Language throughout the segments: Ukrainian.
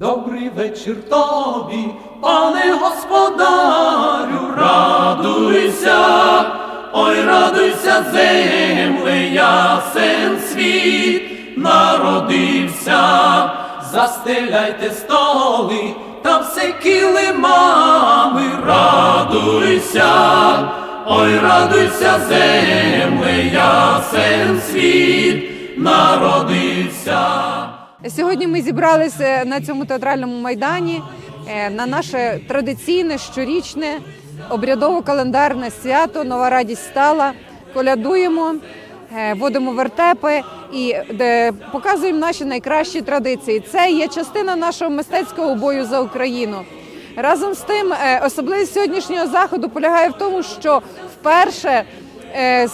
Добрий вечір тобі, пане господарю, радуйся, ой, радуйся, земле, ясен світ народився, застеляйте столи та все килимами, радуйся, ой, радуйся, земле, ясен світ народився. Сьогодні ми зібралися на цьому театральному майдані е, на наше традиційне щорічне обрядово-календарне свято Нова радість стала. Колядуємо, е, водимо вертепи і показуємо наші найкращі традиції. Це є частина нашого мистецького бою за Україну. Разом з тим, е, особливість сьогоднішнього заходу полягає в тому, що вперше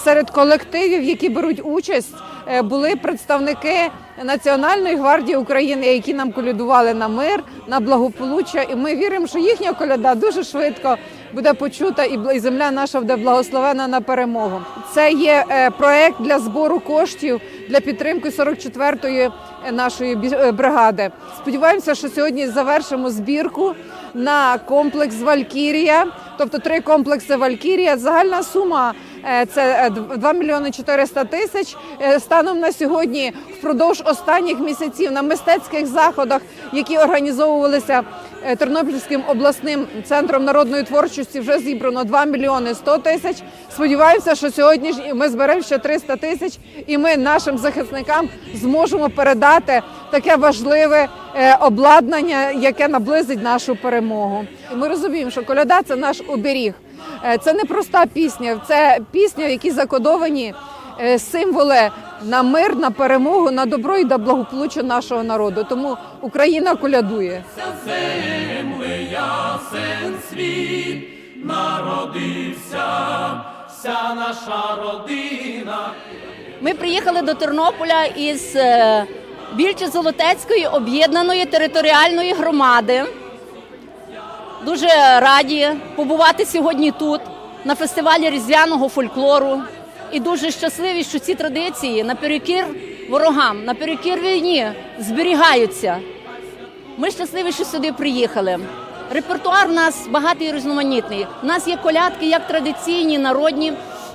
серед колективів, які беруть участь, е, були представники Національної гвардії України, які нам колядували на мир, на благополуччя. І ми віримо, що їхня коляда дуже швидко буде почута, і земля наша буде благословена на перемогу. Це є е, проект для збору коштів для підтримки 44-ї нашої е, бригади. Сподіваємося, що сьогодні завершимо збірку на комплекс Валькірія, тобто три комплекси Валькірія. Загальна сума е, це е, 2 мільйони 400 тисяч. Е, Станом на сьогодні, впродовж останніх місяців на мистецьких заходах, які організовувалися е, Тернопільським обласним центром народної творчості, вже зібрано 2 мільйони 100 тисяч. Сподіваємося, що сьогодні ж ми зберемо ще 300 тисяч, і ми нашим захисникам зможемо передати таке важливе е, обладнання, яке наблизить нашу перемогу. Ми розуміємо, що коляда це наш оберіг. Е, Це не проста пісня, це пісня, в якій закодовані е, символи на мир, на перемогу, на добро і на благополуччя нашого народу. Тому Україна колядує. земле ясен світ народився, вся наша родина. Ми приїхали до Тернополя із е, більше Золотецької об'єднаної територіальної громади. Дуже раді побувати сьогодні тут, на фестивалі різдвяного фольклору. І дуже щасливі, що ці традиції наперекір ворогам, наперекір війні зберігаються. Ми щасливі, що сюди приїхали. Репертуар у нас багатий і різноманітний. У нас є колядки як традиційні, народні.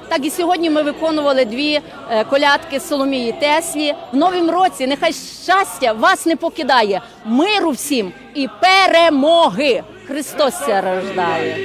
Так і сьогодні ми виконували дві е, колядки Соломії Теслі. В новому році нехай щастя вас не покидає, миру всім і перемоги. Христос ся рождає.